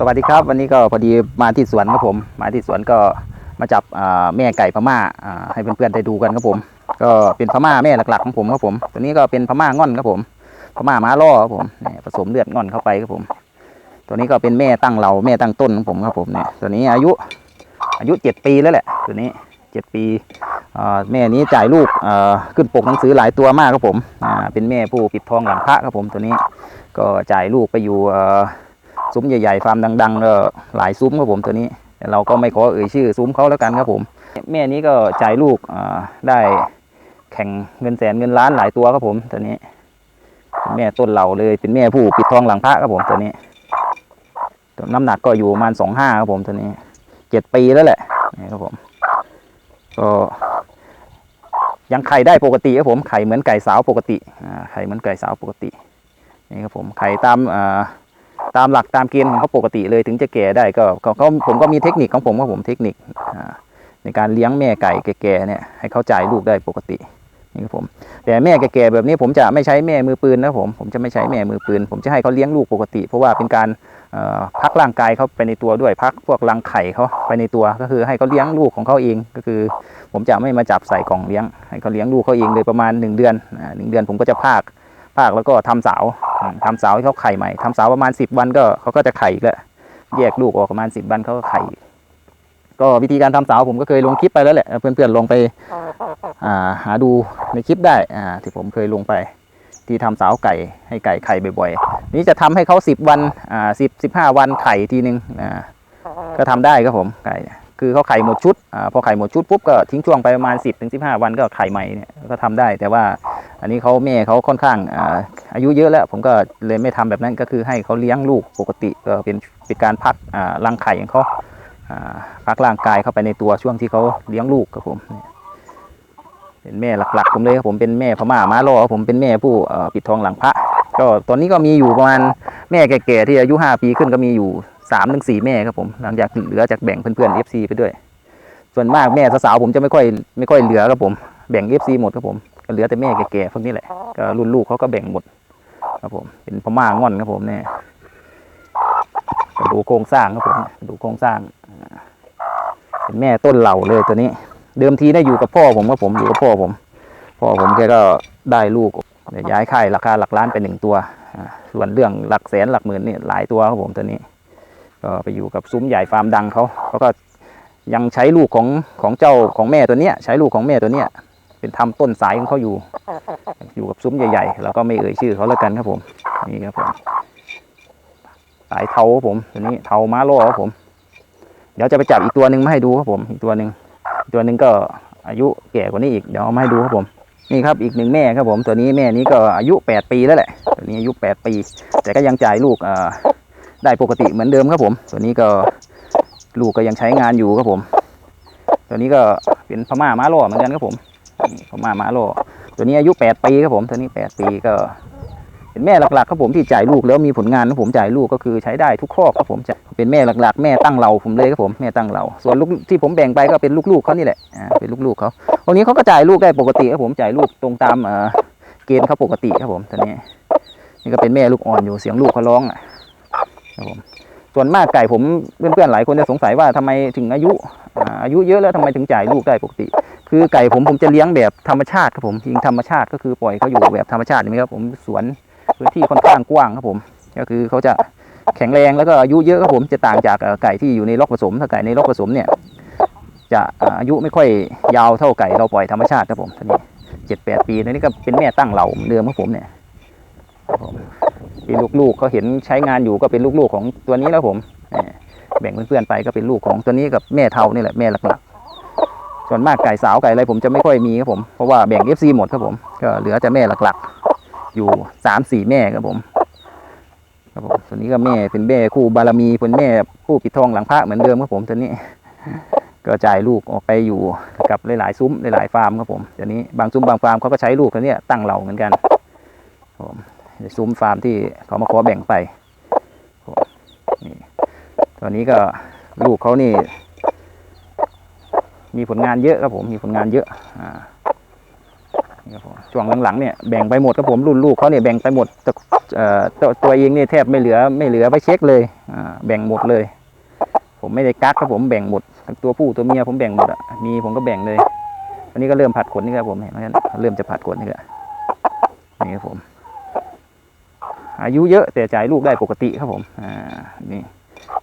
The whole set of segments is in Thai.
สวัสดีครับ วันนี้ก็พอดีมาที่สวนครับผม มาที่สวนก็มาจับแม่ไก่พม่าอ่าให้เพื่อนๆได้ดูกันครับผม ก็เป็นพม่าแม่หลักๆของผมครับผม ตัวนี้ก็เป็นพม่าง่อนครับผม พม่าม้าล่อครับผมผสมเลือดง่อนเข้าไปครับผม ตัวนี้ก็เป็นแม่ตั้งเราแม่ตั้งต้นของผมครับผมเนี่ยตัวนี้อายุอายุเจ็ดปีแล้วแหละ ตัวนี้เจ็ดปีแม่นี้จ่ายลูกขึ้นปกหนังสือหลายตัวมากครับผมเป็นแม่ผู้ปิดทองหลังพระครับผมตัวนี้ก็จ่ายลูกไปอยู่อ ซุ้มใหญ่ๆฟาร์มดังๆก็หลายซุ้มครับผมตัวนี้ เราก็ไม่ขอเอ่ยชื่อซุ้มเขาแล้วกันครับผม แม่นี้ก็จ่ายลูกได้แข่งเงินแสนเงินล้านหลายตัวครับผมตัวนี้ แม่ต้นเหล่าเลยเป็นแม่ผู้ปิดทองหลังพระครับผมตัวนี้ตัวน้ำหนักก็อยู่ประมาณสองห้าครับผมตัวนี้เจ็ดปีแล้วแหละนี่ครับผมก็ยังไข่ได้ปกติครับผมไข่เหมือนไก่สาวปกติอ่าไข่เหมือนไก่สาวปกตินี่ครับผมไข่ตามอ่า ตามหลักตามเกณฑ์ของเขาปกติเลยถึงจะแก่ได้ก็ก็ก็ผมก็มีเทคนิคของผมครับผมเทคนิคในการเลี้ยงแม่ไก่แก่ๆเนี่ยให้เขาจ่ายลูกได้ปกตินี่ครับผมแต่แม่แก่ๆแบบนี้ผมจะไม่ใช้แม่มือปืนนะผมผมจะไม่ใช้แม่มือปืน ผมจะให้เขาเลี้ยงลูกปกติ เพราะว่าเป็นการพักร่างกายเขาไปในตัวด้วยพักพวกรังไข่เขาไปในตัวก็คือให้เขาเลี้ยงลูกของเขาเองก็คือ ผมจะไม่มาจับใส่กล่องเลี้ยง ให้เขาเลี้ยงลูกเขาเองเลยประมาณหนึ่งเดือนหนึ่งเดือนผมก็จะพากพากแล้วก็ทำสาว ทำเสาให้เขาไข่ใหม่ทำเสาประมาณสิบวันก็เขาก็จะไข่อีกแล้วแยกลูกออกประมาณสิบวันเขาก็ไข่ ก็วิธีการทำเสาผมก็เคยลงคลิปไปแล้วแหละเพื่อนๆลองไปาหาดูในคลิปได้อ่าที่ผมเคยลงไป ที่ทำเสาไก่ให้ไก่ไข่บ่อยๆนี่จะทำให้เขาสิบวันอ่าสิบสิบห้าวันไข่ทีนึงอ่าก็ทำได้ครับผมไก่คือเขาไข่หมดชุดอพอไข่หมดชุดปุ๊บก็ทิ้งช่วงไปประมาณสิบถึงสิบห้าวันก็ไข่ใหม่เนี่ยก็ทำได้ แต่ว่า อันนี้เขาแม่เขาค่อนข้างอายุเยอะแล้ว ผมก็เลยไม่ทำแบบนั้นก็คือให้เขาเลี้ยงลูกปกติก็เป็นเป็นการพักอ่ารังไข่ของเขาพักร่างกายเข้าไปในตัวช่วงที่เขาเลี้ยงลูกครับผมเป็นแม่หลักๆผมเลยครับผมเป็นแม่พม่าม้าล่อผมเป็นแม่ผู้ปิดทองหลังพระ ก็ตอนนี้ก็มีอยู่ประมาณแม่แก่ๆที่อายุ5ปีขึ้นก็มีอยู่3ามถึงสแม่ครับผมหลังจากเหลือจากแบ่งเพื่อนๆ FC ไปด้วย ส่วนมากแม่สาวๆผมจะไม่ค่อยไม่ค่อยเหลือครับผมแบ่ง FC หมดครับผม ก็เหลือแต่แม่แก่ๆพวกนี้แหละก็รุ่นลูกเขาก็แบ่งหมด ครับผม เป็นพม่าง่อนครับผมเนี่ยก็ดูโครงสร้างครับผมดูโครงสร้างอ่าเป็นแม่ต้นเหล่าเลยตัวนี้ เดิมทีได้อยู่กับพ่อผมครับผมอยู่กับพ่อผม พ่อผมแกก็ได้ลูกเดี๋ยวย้ายค่ายราคาหลักล้านไปหนึ่งตัวอ่าส่วนเรื่องหลักแสนหลักหมื่นนี่หลายตัวครับผมตัวนี้ ก็ไปอยู่กับซุ้มใหญ่ฟาร์มดังเขาเขาก็ยังใช้ลูกของของเจ้าของแม่ตัวเนี้ย ใช้ลูกของแม่ตัวเนี้ย เป็นทำต้นสายของเขาอยู่ อยู่กับซุ้มใหญ่ๆแล้วก็ไม่เอ่ยชื่อเขาแล้วกันครับผม นี่ครับผมสายเทาครับผมตัวนี้เทาม้าล่อครับผม เดี๋ยวจะไปจับอีกตัวหนึ่งมาให้ดูครับผม อีกตัวหนึ่งตัวหนึ่งก็อายุแก่กว่านี้อีกเดี๋ยวเอามาให้ดูครับผมนี่ครับอีกหนึ่งแม่ครับผมตัวนี้แม่นี้ก็อายุแปดปีแล้วแหละตัวนี้อายุแปดปี แต่ก็ยังจ่ายลูกเอ่อได้ปกติเหมือนเดิมครับผม ตัวนี้ก็ลูกก็ยังใช้งานอยู่ครับผม ตัวนี้ก็เป็นพม่าม้าล่อเหมือนกันครับผม พม่าม้าล่อตัวนี้อายุ 8 ปีครับผมตัวนี้ 8 ปีก็เป็นแม่หลักๆครับผมที่จ่ายลูกแล้วมีผลงานครับผมจ่ายลูกก็คือใช้ได้ทุกครอบครับผมจะเป็นแม่หลักๆ แม่ตั้งเราผมเลยครับผมแม่ตั้งเรา ส่วนลูกที่ผมแบ่งไปก็เป็นลูกๆเขานี่แหละอ่าเป็นลูกๆเขาตรงนี้เขาก็จ่ายลูกได้ปกติครับผมจ่ายลูกตรงตามเอ่อเกณฑ์เขาปกติครับผมตัวนี้ นี่ก็เป็นแม่ลูกอ่อนอยู่เสียงลูกเขาร้องอะครับผมส่วนมากไก่ผมเพื่อนๆหลายคนจะสงสัยว่าทำไมถึงอายุอาอายุเยอะแล้วทำไมถึงจ่ายลูกได้ปกติ คือไก่ผมผมจะเลี้ยงแบบธรรมชาติครับผมยิงธรรมชาติก็คือปล่อยเขาอยู่แบบธรรมชาตินี่ครับผมสวนพื้นที่ค่อนข้างกว้างครับผม ก็คือเขาจะแข็งแรงแล้วก็อายุเยอะครับผมจะต่างจากไก่ที่อยู่ในล็อกผสมถ้าไก่ในล็อกผสมเนี่ยจะอายุไม่ค่อยยาวเท่าไก่เราปล่อยธรรมชาติครับผมทีนี้เจ็ดแปดปีนี้ก็เป็นแม่ตั้งเหล่าเดือนเดิมครับผมเนี่ยครับผมที่ลูกๆเขาเห็นใช้งานอยู่ก็เป็นลูกๆของตัวนี้แล้วผมแบ่งเพื่อนๆไปก็เป็นลูกของตัวนี้กับแม่เทานี่แหละแม่หลัก ส่วนมากไก่สาวไก่อะไรผมจะไม่ค่อยมีครับผม เพราะว่าแบ่ง FC หมดครับผม ก็เหลือแต่แม่หลักๆ อยู่สามสี่แม่ครับผม ครับผมตัวนนี้ก็แม่เป็นแม่คู่บารมีเป็นแม่คู่ปิดทองหลังพระเหมือนเดิมครับผมตัวนี้ ก็จ่ายลูกออกไปอยู่กับหลายๆซุ้มหลายๆฟาร์มครับผมตัวนี้บางซุ้มบางฟาร์มเขาก็ใช้ลูกตัวนี้ตั้งเหล่าเหมือนกันครับผมซุ้มฟาร์มที่เขามาขอแบ่งไปนี่ตัวนี้ก็ลูกเขานี่ มีผลงานเยอะครับผมมีผลงานเยอะอ่าครับผมช่วงหลังๆเนี่ยแบ่งไปหมดครับผมรุ่นลูกเขาเนี่ยแบ่งไปหมดแต่อตัวตัวเองเนี่ยแทบไม่เหลือไม่เหลือไปเช็คเลยอ่าแบ่งหมดเลย ผมไม่ได้กักครับผมแบ่งหมดทั้งตัวผู้ตัวเมียผมแบ่งหมดอะมีผมก็แบ่งเลยอันนี้ก็เริ่มผัดขนนี่ครับผมเห็นไหมครัเริ่มจะผัดขนนี่แหละนี่ครับผม อายุเยอะแต่จ่ายลูกได้ปกติครับผมอ่านี่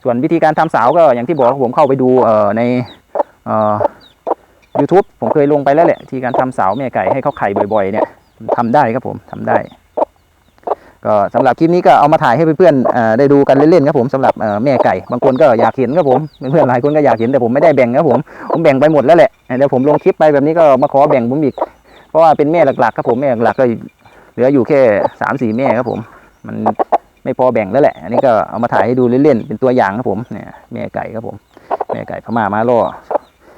ส่วนวิธีการทำสาวก็อย่างที่บอกผมเข้าไปดูเอ่อในเอ่อ YouTube ผมเคยลงไปแล้วแหละ ที่การทำสาแม่ไก่ให้เขาไข่บ่อยๆ เนี่ยทำได้ครับผมทำได้ ก็สำหรับคลิปนี้ก็เอามาถ่ายให้เพื่อนๆได้ดูกันเล่นๆครับผมสำหรับแม่ไก่ บางคนก็อยากเห็นครับผมเพื่อนๆหลายคนก็อยากเห็นแต่ผมไม่ได้แบ่งครับผมผมแบ่งไปหมดแล้วแหละเดี๋ยวผมลงคลิปไปแบบนี้ก็มาขอแบ่งผมอีกเพราะว่าเป็นแม่หลักๆครับผมแม่หลักก็เหลืออยู่แค่สามสี่แม่ครับผม มันไม่พอแบ่งแล้วแหละ อันนี้ก็เอามาถ่ายให้ดูเล่นๆ เป็นตัวอย่างครับผม เนี่ยแม่ไก่ครับผม แม่ไก่พม่ามาล่อ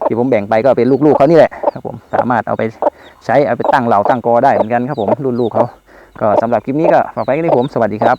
ที่ผมแบ่งไปก็เป็นลูกๆเขานี่แหละครับผมสามารถเอาไปใช้เอาไปตั้งเหล่าตั้งกอได้เหมือนกันครับผมรุ่นลูกเขาก็สำหรับคลิปนี้ก็ฝากไว้กันที่ผมสวัสดีครับ